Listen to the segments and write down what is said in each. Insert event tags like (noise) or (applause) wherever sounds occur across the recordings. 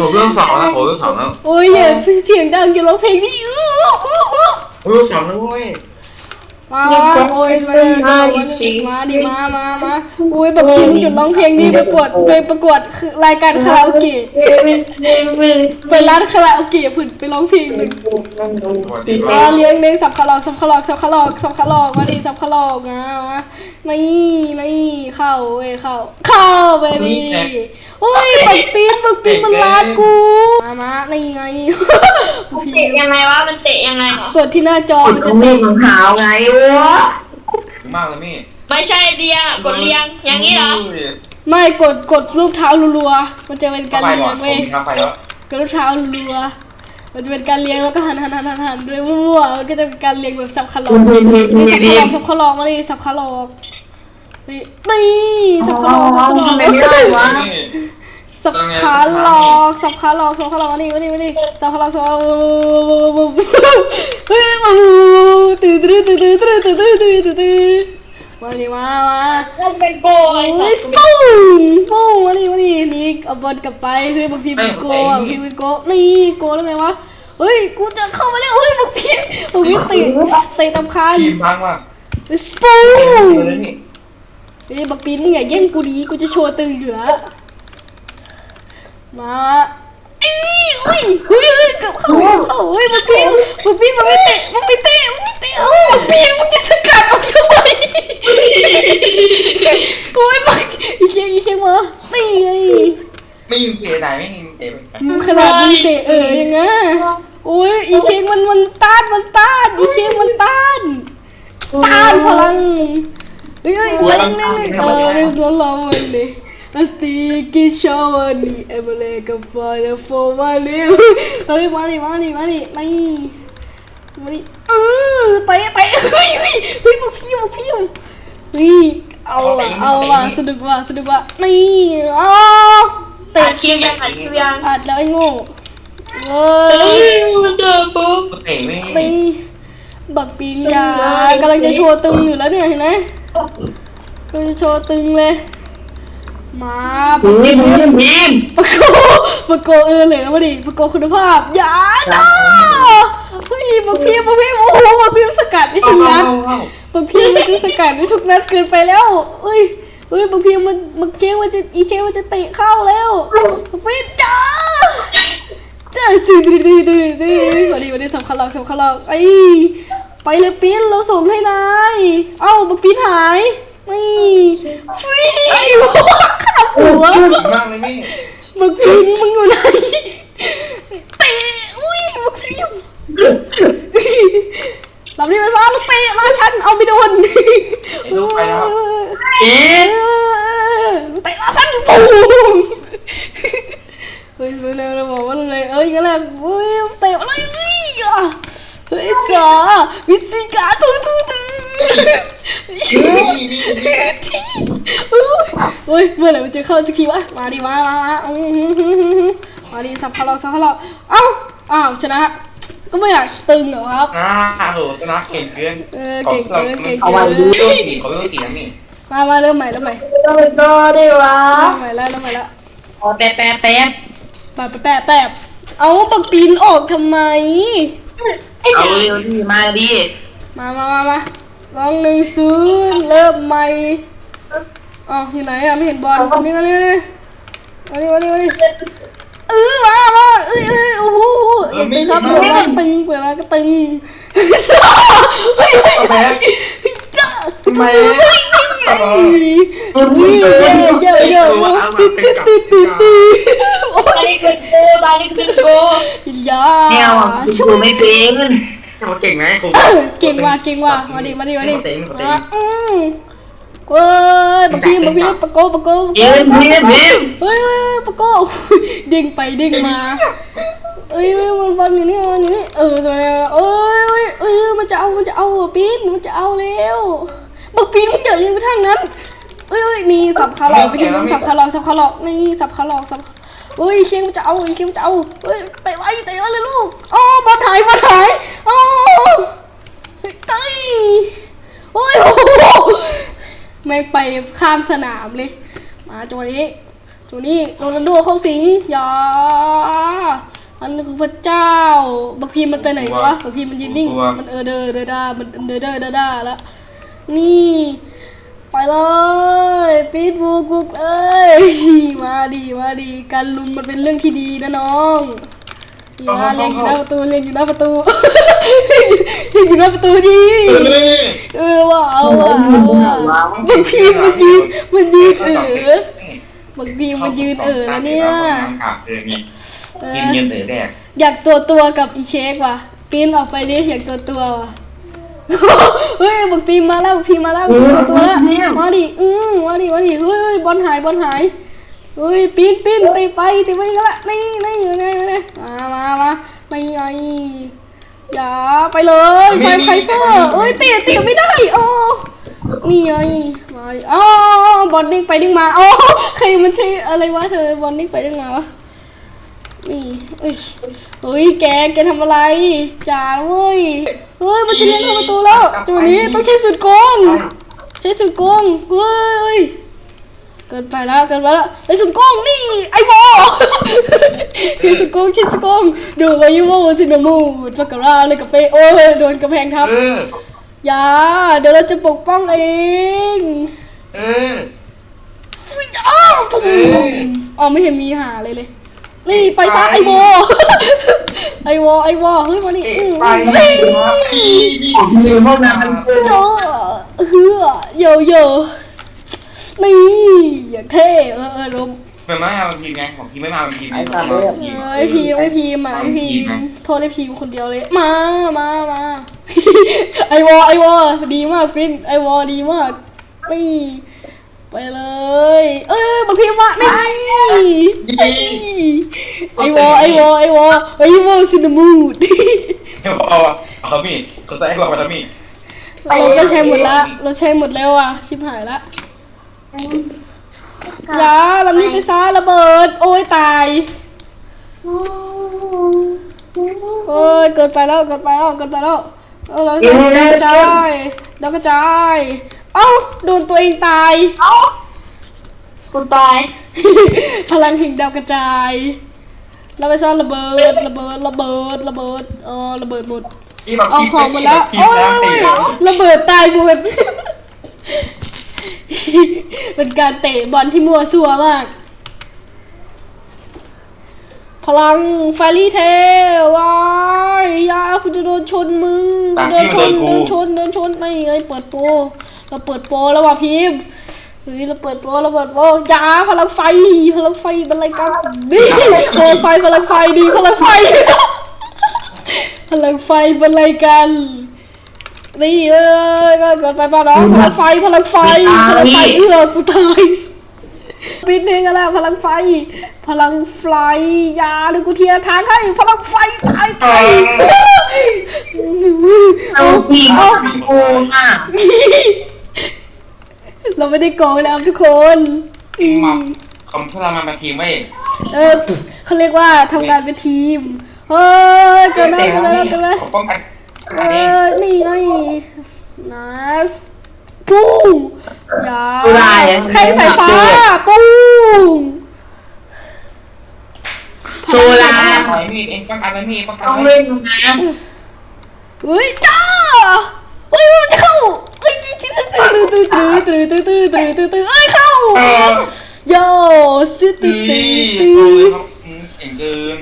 วะใช่ผมเรื่องสองแล้วผมเรื่องสองแล้วโอ้ยอย่าเสียงดังอย่าร้องเพลงดิอื้ออื้ออื้อผมเรื่องสองแล้วเว้ย มา โอ้ยมาเลยมามาดิมามามาโอ้ยแบบพิมพ์หยุดร้องเพลงดิไปประกวดไปประกวดคือรายการคาราโอเกะไม่ไม่ไม่ไปร้านคาราโอเกะผุดไปร้องเพลงหนึ่งสวัสดีคมารับเลี้ยงเลี้ยงสับคาลอกสับคาลอกสับคาลอกสับคาลอกมาดิสับคาลอกนะมานี่นี่เข้าเว้ยเข้าเข้าไปดิโอ้ยปักปีนปักปีนมันลาดกูมามานี่ไงเตะยังไงวะมันเตะยังไงกดที่หน้าจอมันจะมีเต็มรองเท้าไงวะถึงมากเลยมี่ไม่ใช่เรียงอะกดเรียงอย่างนี้เหรอไม่กดกดรูปเท้ารัวๆมันจะเป็นการไฟเลี้ก่ยอนงผเว้ยมมีค่าไฟแล้วกดรูปเท้ารัวๆมันจะเป็นการเลี้ยงแล้วก็หันหันหันหันหันด้วยมั่วๆมันก็จะเป็นการเลี้ยงแบบสับคาลอกนี่สับคาลอกสับคาลอกมาดิสับคาลอกนี่นี่สับคาลอกสับคาลอกทำไมไม่ได้วะนี่ สับขาหลอกสับขาหลอกสับขาหลอกมาดิมาดิมาดิสับขาหลอกสับขาหลอกเฮ้ยตื่นตื่นตื่นตื่นตื่นตื่นตื่นตื่นตื่นตื่นมาดิมามามันเป็นโบยโอ้ยปุ้งปุ้งมาดิมาดินี่เอาบอลกลับไปเฮ้ยบางพีเป็นโกอะพีเป็นโกนี่โกแล้วไงวะเฮ้ยกูจะเข้ามาแล้วเฮ้ยบางพีบางพีเตะเตะตำคานทีมพังว่ะปุ้งเลยนี่เฮ้ยบักปีนมึงอย่าแย่งกูดีกูจะโชว์ตึงเหลือ มาไอ้นี่อุ้ยเฮ้ยเฮ้ยเกับเข้าเกับเข้าเฮ้ยบักปีนบักปีนมันไม่เตะมันไม่เตะมันไม่เตะเอ้าบักปีนมึงจะสกัดออกทำไมโอ้ยบักอีเคียงอีเคียงมานี่ไงไม่ยิงเตะไหนไม่ยิงเตะไปมึงขนาดมึงเตะเออยังไงโอ้ยอีเคียงมันมันต้านมันต้านอีเคียงมันต้านต้านพลังเฮ้ยเฮ้ยเล่นเล่นเล่นเออเล่นสลอมันเลย A sticky shower นี่เอเมเลกับฟอยแล้วโฟมาเร็วเฮ้ยมาดิมาดิมาดิมาดิมาดิเออเตะเตะเฮ้ยเฮ้ยเฮ้ยมาพิวมาพิวเฮ้ยเอาว่ะเอาว่ะสนุกว่ะสนุกว่ะนี่อ๋อเตะตัดคิวยังตัดคิวยังอัดแล้วไอ้โง่เว้เฮ้ยยเจอปุ๊บเตะไม่ไปบักปีนยากำลังจะโชว์ตึงอยู่แล้วเนี่ยเห็นไหมกำลังจะโชว์ตึงเลย มาปะนี่มึงเป็นทีมปะโกปะโกเออเหลือมาดิปะโกคุณภาพอย่าจ้าเฮ้ยบักพีบักพีโอ้โหบักพีสกัดไม่เข้าถึงเข้านัดเข้าบักพีมันจะสกัดไม่ทุกนัดเกินไปแล้วเฮ้ยเฮ้ยบักพีมันบักเค้กมันจะอีเค้กมันจะเตะเข้าแล้วบักพีจ้าจ้าดื้อดื้อดื้อดื้อดื้อวันนี้วันนี้สำคัญหรอกสำคัญหรอกไอ้ไปเลยปีนเราส่งให้นายเอ้าบักปีนหาย นี่ฟิวขับหัวถึงมากเลยมี่มึงพิงมึงอยู่ไหนเตะอุ้ยมึงพิงลำนี้ไปซ้อนเตะมาฉันเอาไปโดนไอ้ลูกไปแล้วอ๊ะเตะมาฉันปูเฮ้ยไปเลยเราบอกว่าเลยเอ้ยงั้นแหละเฮ้ยเตะอะไรเฮ้ยจ๋าวิจิกาตุ้งตุ้งตุ้ง นี่นี่นี่เฮ้ยเมื่อไหร่มันจะเข้าสักทีวะมาดิมามามาอื้อหือหือหือมาดิสับคาราสับคาราเอ้าอ้าวชนะ ก็ไม่อยากตึงเหรอครับ อ่าโหชนะเก่งเกินเออเก่งเกินเก่งเอาเกิไว้นดูตัวสีเขาเป็นสีนะมี่มามาเริ่มใหม่เริ่มใหม่ต้องเป็นตัวด้วยวะเริ่มใหม่แล้วเริ่มใหม่แล้วอ๋อแป๊บแป๊บแป๊บแปะแปะแปะเอาปักปีนออกทำไม เอาเร็วดิมาดิมามามามา สองหนึ่งศูนย์เริ่มใหม่อ๋ออยู่ไหนอะไม่เห็นบอลนี่ก็นี่นี่มาดิมาดิมาดิเออมามาเอ้ยเอ้ยโอ้โหอย่าตึงครับเปิดมาตึงเปิดมาก็ตึงเฮ้ยเฮ้ยเอาไปจ้าทำไมอุ้ยเยอะเยอะเยอะติดติดติดติดติดโอ้ตายนี่เป็นโกตายนี่เป็นโกยยาแนวอะช่กูวยไม่เป็น เขาเก่งไหมผมเก่งว่ะเก่งว่ะมาดิมาดิมาดิเตะเขาเตะอะอืมเว้ยปะพี่ปะพี่ปะโกปะโกปะโกเอ็มเอ็มเอ็มเฮ้ยเฮ้ยปะโกเด้งไปเด้งมาเอ้ยมันบอลอยู่นี่มันอยู่นี่เออตัวนี้เอ้ยเอ้ยเอ้ยมันจะเอามันจะเอาอะปีนมันจะเอาแล้วบักปีนมึงอย่าเลี้ยงไปทางนั้นเอ้ยเอ้ยนี่สับขาหลอกไปทีนึงสับขาหลอกสับขาหลอกนี่สับขาหลอกสับ เฮ้ยเชียงมันจะเอาเชียงมันจะเอาเฮ้ยเตะไว้เตะไว้เลยลูกอ๋อบอลหายบอลหายอ๋อเต้ยโอ้ยโอ้โหแม่งไปข้ามสนามเลย มาจังหวะนี้จังหวะตัวนี้โรนัลโดเข้าสิงอย่ามันคือพระเจ้าบักพีมันไปไหนวะบักพีมันยืนนิ่งมันเออเดอเดอดามันเดอเดอเดอดาแล้วนี่ ไปเลยปีดบูกุกเอ้ยมาดีมาดีการลุมมันเป็นเรื่องที่ดีนะน้องดีมาเล่นอยู่หน้าประตูเล่นอยู่หน้าประตูเล่นอยู่หน้าประตูดีเออเออว่าเอาว่ะเอาว่ะบางทีมันยืนมันยืนเออบางทีมันยืนเออแล้วเนี่ยกลับเออนี่เอกินอเงินเต๋อแดกอยากตัวตัวกับอีเค้กว่ะปีนออกไปดิอยากตัวตัวว่ะ เฮ้ยบักปีมาแล้วบักปีมาแล้วบักปีตัวตัวแล้วมาดิอืมมาดิมาดิเฮ้ยบอลหายบอลหายเฮ้ยปีนปีนตีไปตีไปกันละนี่นี่ยังไงยังไงมามามาไม่ไงอย่าไปเลยไฟไฟเซอร์เอ้ยเตะเตะไม่ได้อ๋อนี่ไงมาอ๋อบอลดิ้งไปดิ้งมาอ๋อใครมันใช่อะไรวะเธอบอลดิ้งไปดิ้งมาวะนี่เอ้ยเฮ้ยแกแกทำอะไรจ่าเว้ย เฮ้ยมันจะเลี้ยงเข้าประตูแล้วจังหวะนี้ต้องใช้สุดโกงใช้สุดโกงเฮ้ยเกินไปแล้วเกินไปแล้วไอ้สุดโกงนี่ไอ้โบไอ้สุดโกงใช้สุดโกงดูวายุโมซินามูดปากการาเลยกับเปโอ้ยโดนกระแพงทับเอออย่าเดี๋ยวเราจะปกป้องเองเออฟิ้อ้าวอ๋อไม่เห็นมีหาเลยเลยนี่ไปซะไอโวไอโวไอโวเฮ้ยมานี่เอ๊ะอืมไปนี่นี่ลืมห้องน้ำมันกูโจเฮือโยโย่นี่อย่างเท่เออเออลมเป็นไม่มาเป็นทีมไงของทีมไม่มาเป็นทีมไงเอ้ยพีมไอพีมอะไอพีมโทษไอพีมคนเดียวเลย มามามาไอวอไอวอดีมากฟินไอวอดีมากนี่ ไปเลย เออบักพีมอะนี่ไอวอไอวอไอวอไอวอซินมูดเดี๋ยวเอาอะเขามีเขาใส่ให้บอกมาทำมีเราก็ใช้หมดละเราใช้หมดแล้วอะ ชิบหายละอย่าลำนี้ไปซะระเบิด โอ้ยตายโอ้ยเกินไปแล้วเกินไปแล้วเกินไปแล้วเออเราใช้ดาวกระจายดาวกระจาย เอ้าโดนตัวเองตาย เอ้ากูตาย พลังแห่งดาวกระจาย เราไปซ่อนระเบิด ระเบิด ระเบิด ระเบิดเออระเบิดหมด ที่แบบเอาทีมของหมดแล้วทีมโอ้ยน้ำเตะระเบิดตายหมด เป็นการเตะบอลที่มั่วซั่วมาก พลังไฟรี่เทลว้ายยากูจะโดนชนมึง โดนชน โดนชน โดนชนไม่เอ้ยเปิดโปร เราเปิดโปรแล้วว่ะพิมพ์เฮ้ยเราเปิดโปรเราเปิดโปรยาพลังไฟ พลังไฟเป็นอะไรกันนี่พลังไฟพลังไฟดีพลังไฟ พลังไฟเป็นอะไรกันนี่เอ้ยก็เกิดไปป่ะน้องพลังไฟพลังไฟพลังไฟเอื้อกูตายปิดหนึ่งอะไรพลังไฟ พลังไฟยาหรือกูเทียร์ทางให้พลังไฟตายตายเอาทีมโกงอะ เราไม่ได้โกงแล้วทุกคนทีมมาคอมพลังมันเป็นทีมเว้ย เออเขาเรียกว่าทำงานเป็นทีมเฮ้ยเกินไปเกินไปเกินไปเขาป้องกันเออนี่นี่นัสปุ้งอย่าใครสายฟ้าปุ้งโซลาหอยมีเองป้องกันไว้มีป้องกันต้องไว้เล่นน้เฮ้ยจ้าเฮ้ยมันจะเข้าเฮ้ย ตื้อตื้อตื้อตื้อตื้อตื้อตื้อตื้อตื้อตื้อเอ้ยเข้าโย่ตื้อตื้อนี่ตื้โอ้ตื้ยอเขาเก่งเกิน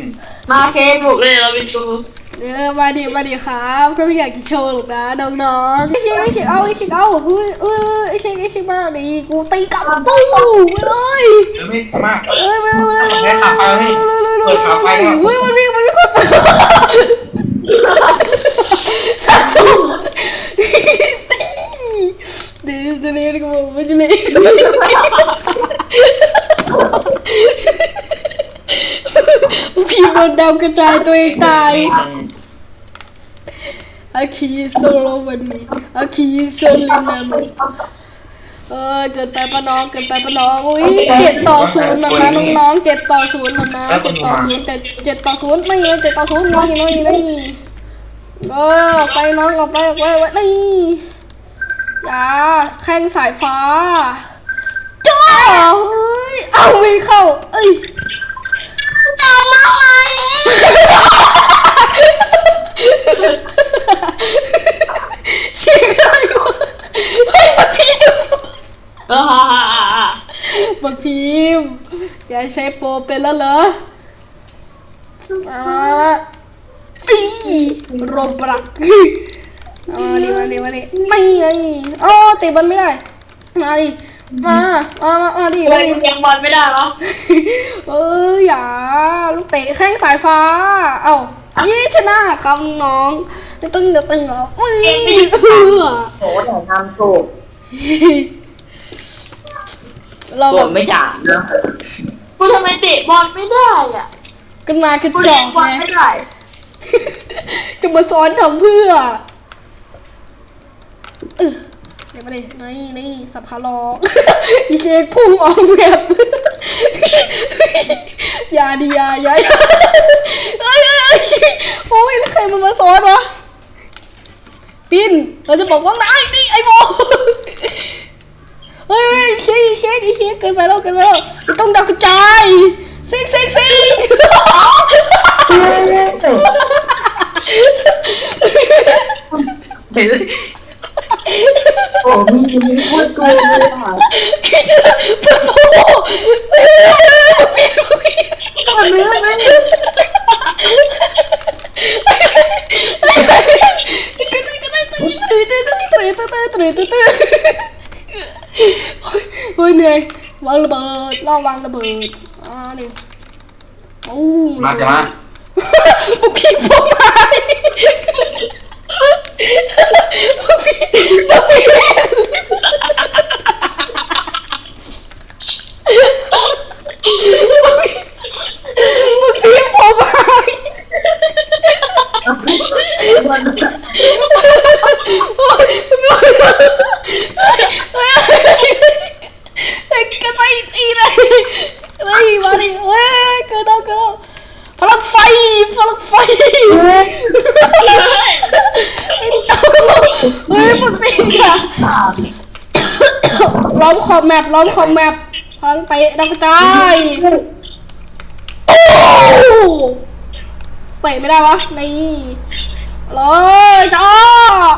มาเคสบุกเลยเราเป็นตัวเออมาดิมาดิครับ ก็ไม่อยากจะโชว์หรอกนะน้องๆไอชิงไอชิงเอาไอชิงเอาเฮ้ยเออไอชิงไอชิงมาดิกูตีกลับปุ้งไปเลยเดี๋ยวไม่สามารถเอ้ยมามามาเปิดขาไปเลยเปิดขาไปแล้วเฮ้ยมันวิ่งมันวิ่งคนสัตว์สุ่ม เดี๋ยวเดี๋ยวเดี๋ยวกูบอกมันจะเลยพี่โดนดาวกระจายตัวเองตายอาคีโซโลวันนี้อาคีโซลินามุเออเกินไปปะน้องเกินไปปะน้องอุ้ยเจ็ดต่อศูนย์นะนะน้องๆเจ็ดต่อศูนย์นะนะเจ็ดต่อศูนย์แต่เจ็ดต่อศูนย์ไม่เลยเจ็ดต่อศูนย์นี่นี่นี่เออไปน้องออกไปออกไปออกไปนี่ อย่าแข้งสายฟ้าจ้าเฮ้ยเอาาววิ่เข้า เอ้ยตามมาไหมเสียงอะไรวะเฮ้ยบักพิมพ์เออฮ่าฮ่าฮ่าบักพิมพ์แกใช้โปรเป็นแล้วเหรออ่าอีโรบรัก เอามาดิมาดิมาดิไม่ไงอ๋อเตะบอลไม่ได้ มาดิ มา มามามาดิเฮ้มายดิ ยังบอลไม่ได้เหรอ เอออย่าลูกเตะแข้งสายฟ้า เอ้ายี่ชนะครับน้องไม่ต้องเดือดตึงเหรออุ้ยเออโหแต่ทำถูกเราตัแบวบไม่จ่านะกูทำไมเตะบอลไม่ได้อะกันมากระกูจเล่อนกบอลไงไม่ได้ จะมาซ้อนทำเพื่อ เออเดี๋ยวมาดินี่นี่สับขาหลอกอีเชคพุ่งออกแบบยาดิอย่ายาเอ้ยเอ้ยโอ้ยใครมันมาซ้อนวะปินเราจะบอกว่าไอ้นี่ไอ้โมเฮ้ยเช็คเช็คอีเช็คเกินไปแล้วเกินไปแล้วต้องดักกระจายซิงซิงซิง โอ้มีม่พูดกูเลยค่ะคือจะเปิดโป๊พี่พี่ทำไมไม่เฮ้ยเหนื่อยวางระเบิดล่อวางระเบิดอ่านี่โอ้มาจะมาบุกพี่ผมมา (laughs) Papi, papi. ล้อมขอบแมปล้อมขอบแมปพลังเตะดังกระจายโอ้เตะไม่ได้วะนี่เลยจ้า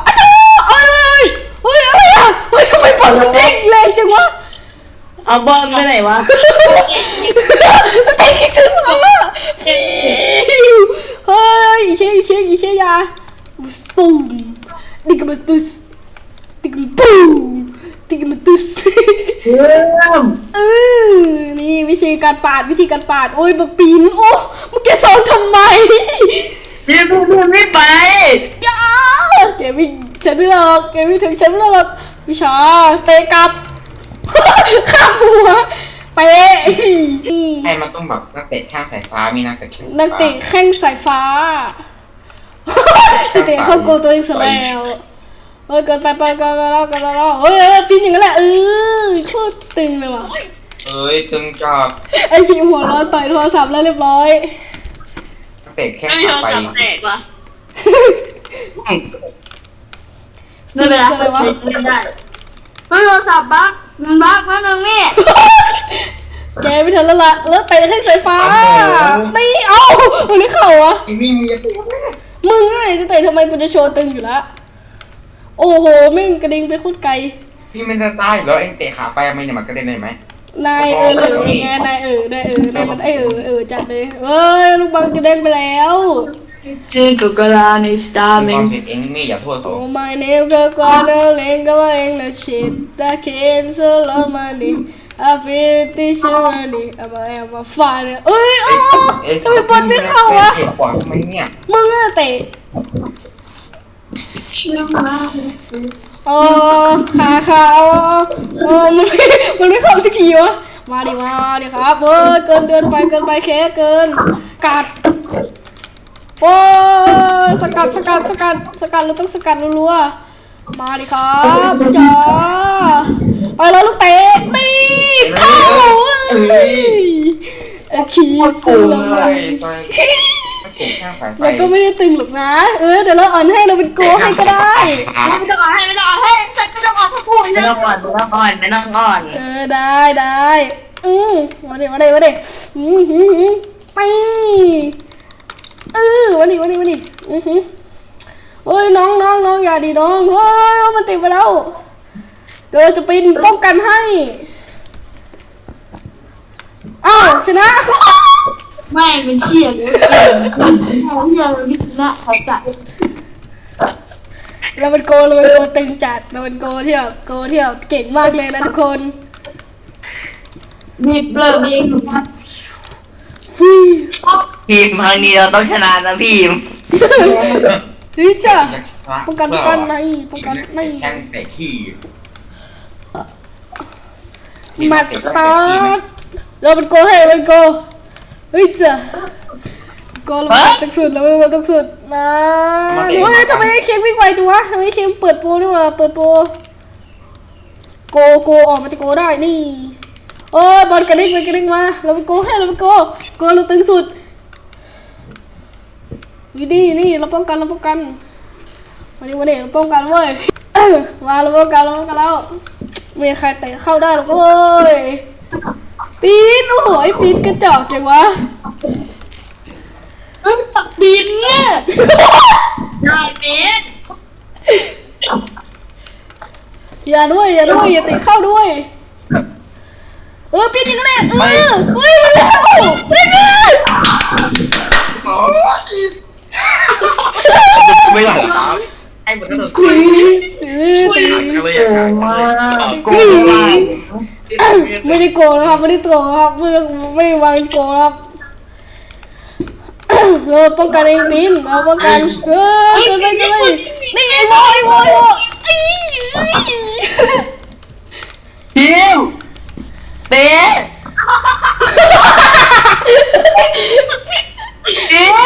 อาจ้าเอ้ยเฮ้ยอะไรอะเฮ้ยทำไมบอลมันเด้งแรงจังวะเอาบอลไปไหนวะเตะขึ้นมาฟิวเฮ้ยอีเชี่ยอีเชี่ยอีเชี่ยยาสตูมดิกมาตุ สดิกมาปูดิกมตุสเริ่มเออนี่วิธีการปาดวิธีการปาด โอ้ยบักปีนโอ้มึงแกสอนทำไมพี่พี่พี่ไม่ไปยาแกวิ่งฉันเลือกแกวิ่งถึงฉันเลือกวิชาเตะกลับข้ามหัวเตะนี่ให้มันต้องแบบนักเตะข้างสายฟ้ามีนักเตะข้างนักเตะแข้งสายฟ้าเตะเข้าโกตัวเองซะแล้ว เฮ้ยเกินไปไปเกินไปแล้วเกินไปแล้วเฮ้ยเฮ้ยปีนอย่างนั้นแหละเออโคตรตึงเลยว่ะเอ้ยตึงจับไอพีหัวร้อนต่อยโทรศัพท์แล้วเรียบร้อยนักเตะแข้งไม่มีโทรขาไปศัพท์แตกว่ะไม่เป็นไรอะไรวะไม่ได้ไม่โทรศัพท์บั๊กมันบั๊กแป๊บนึงนี่แกไม่ทันแล้วล่ะแล้วเตะแข้งสายฟ้าไม่เอามันไม่เข้าวะไอ้นี่มึงอย่าเตะแม่มึงไงจะเตะทำไมกูจะโชว์ตึงอยู่แล้ว โอ้โหแม่งกระดิ่งไปโคตรไกล พี่มันจะตายอยู่แล้วเอ็งเตะขาไปทำไมเนี่ยมันกระเด็นได้ไหมนายเออเออไงนายเออนายเออนายมันเออเออจัดเลย เอ้ยลูกบอลกระเด็นไปแล้วจิงกุกลานิสตามีมิคงวามผิดเองไม่อย่าโทษเขา Oh my name ก็กว่าเดิมเล่นก็ว่าเองนะ shit that can so love money I feel this money I'm a I'm a fan เอ้ยโอ้ทำไมบอลไม่เข้าวะ เตะขวาทำไมเนี่ยมึงอะเตะ เออขาขาเออเออมันไม่มันไม่เข้าสักทีวะมาดิมาดิครับเออเกินเกินไปเกินไปแค่เกิน กัดโอ้ยสกัดสกัดสกัดสกัดเราต้องสกัดรัวๆมาดิครับจ้าไปแล้วลูกเตะนี่เข้าเอ้ยเออขี่โอ้เสืย อมาตายนักเตะข้างสายไฟเราก็ไม่ได้ตึงหรอกนะ เออเดี๋ยวเราอ่อนให้เราเป็นโกให้ก็ได้ ไม่ต้องอ่อนให้ไม่ต้องอ่อนให้ไม่ต้องอ่อนให้พูดไม่ต้องอ่อนไม่ต้องอ่อนไม่ต้องอ่อนเออได้ได้อืมมาดิมาดิมาดิอืมหืมหืมไปเออมาดิมาดิมาดิอือหือเฮ้ยน้องน้องน้องอย่าดิน้องเฮ้ยมันติดไปแล้วเดี๋ยวเราจะปีนป้องกันให้อ้าวชนะ แม่งเป็นเชี่ยเลยแม่งเชี่ยเลยพิษณะเขาจัดเราเป็นโกเราเป็นโกตึงจัดเราเป็นโกที่แบบโกที่แบบเก่งมากเลยนะทุกคนมีเปลือกเองฟีพิมพ์ครั้งนี้เราต้องชนะนะพิมพ์เฮ้ยจ้ะป้องกันป้องกันในป้องกันในแทงแต่ขี้มาสตาร์ทเราเป็นโกให้เราเป็นโก เฮ้ยจ้ะโกเราเป็นตักสุดเราเป็นตักสุดนะเฮ้ยทำไมไอ้เค้กวิ่งไวจังวะทำไมไอ้เค้กเปิดโปรด้วยวะเปิดโปรโกโกออกมาจากโกได้นี่เออบอลกระดิ่งไปกระดิ่งมาเราเป็นโกให้เราเป็นโกโกเราตึงสุดวินี่นี่เราป้องกันเราป้องกันวันนี้วันนี้เราป้องกันเว้ยมาเราป้องกันเราป้องกันแล้วไม่มีใครเตะเข้าได้หรอกเว้ย ปีนโอ้โหไอ้ปีนกระจอกจังวะเอ้ยตักดินเนี่ยได้เป็นอย่าด้วยอย่าด้วยอย่าเตะเข้าด้วย เออปีนอีกแล้วเออเฮ้ยมันไม่เข้าไม่ได้ไม่หลับตาไอ้หมดทั้งหมดเออไม่หลับกันเลยอะมาโกตีงมา ไม่ได้โกงนะครับไม่ได้โกงครับไม่ไม่วางโกงครับเออป้องกันเองปีนเราป้องกันเออเกินไปเกินไปนี่ไอ้โมไอ้โมไอ้โมอีพิมพ์เตะพิมพ์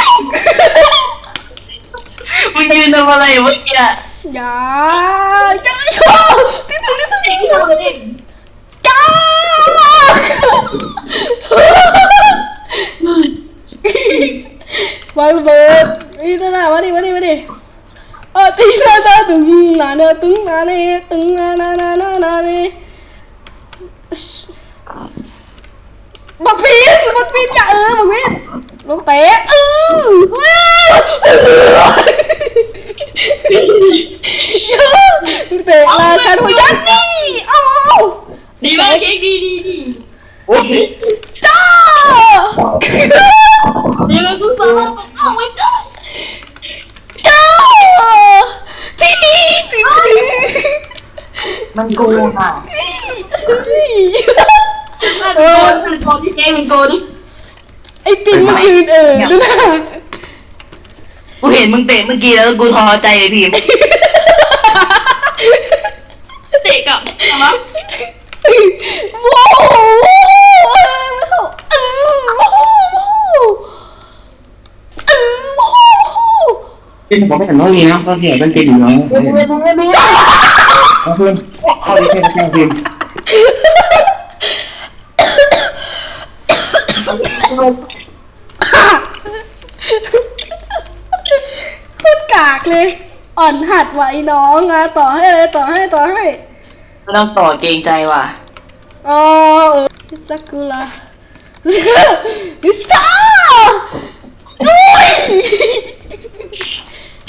มึงยืนทำอะไรอยู่เมื่อกี้อย่าอย่าชอบที่ตรงนี้ตรงนี้จ้าวาง ระเบิดนี่นั่นะมาดิมาดิมาดิเออตีนานาตึงนาเนตึงนาเนตึงนานานานานาเนบักพีนบักพีนจะเออบักพีนลูกเตะเออว้าวลูกเตะราชันหัวฉันนี่เอ้าดีมากเค้กดีดีดี โอ้ยจ้าดีมากกูสามารถปกป้องไม่ได้จ้าทีทีมันโกงอะเออเป็นโกที่เค้กเป็นโกดิไอ้ปิงมันยืนเออดูนะกูเห็นมึงเตะเมื่อกี้แล้วกูท้อใจเลยพิมพ์ เตะกับใช่ไหม ว้าวไม่เข้าเออว้าวเออว้าว เป็นผมไม่เห็นว่ามีนะก็เสียเป็นเกมอยู่แล้วเอาเพื่อนเข้าดีแค่แค่พิมพ์โคตรกากเลย อ่อนหัดไว้น้องอะต่อให้เลยต่อให้ต่อให้ไม่ต้องต่อเกรงใจว่ะอ๋อเออพิซากุระพิซซ่าอุ้ย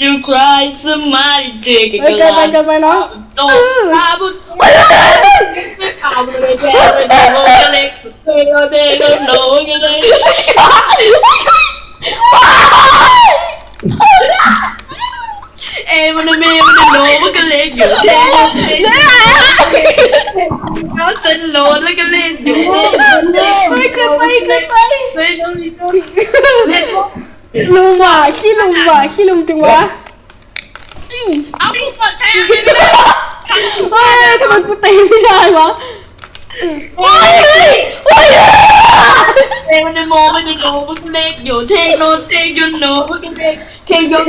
ยูครายสมาร์ทเจกเฮ้ยเกินไปเกินไปน้องโตอาบุตไม่เอาเลยแกเลยโดนเลยโดนเลยโดนโดนกันเลยเอ้มันเมย์มันโลมันก็เล็กอยู่เท่เขาเต้นโลแล้วก็เล่นอยู่เฮ้ยเกินไปเกินไปเฮ้ยน้องนี่น้อง ลุงว่ะขี้ลุงว่ะขี้ลุงจังวะอีเอาผู้กดแทนเฮ้ยทำไมกูตีไม่ได้วะโอ้ยโอ้ยเอ้มันโมมันโลมันเล็กอยู่เท่โนเท่ยุนโนมันก็เล็กเท่ยุน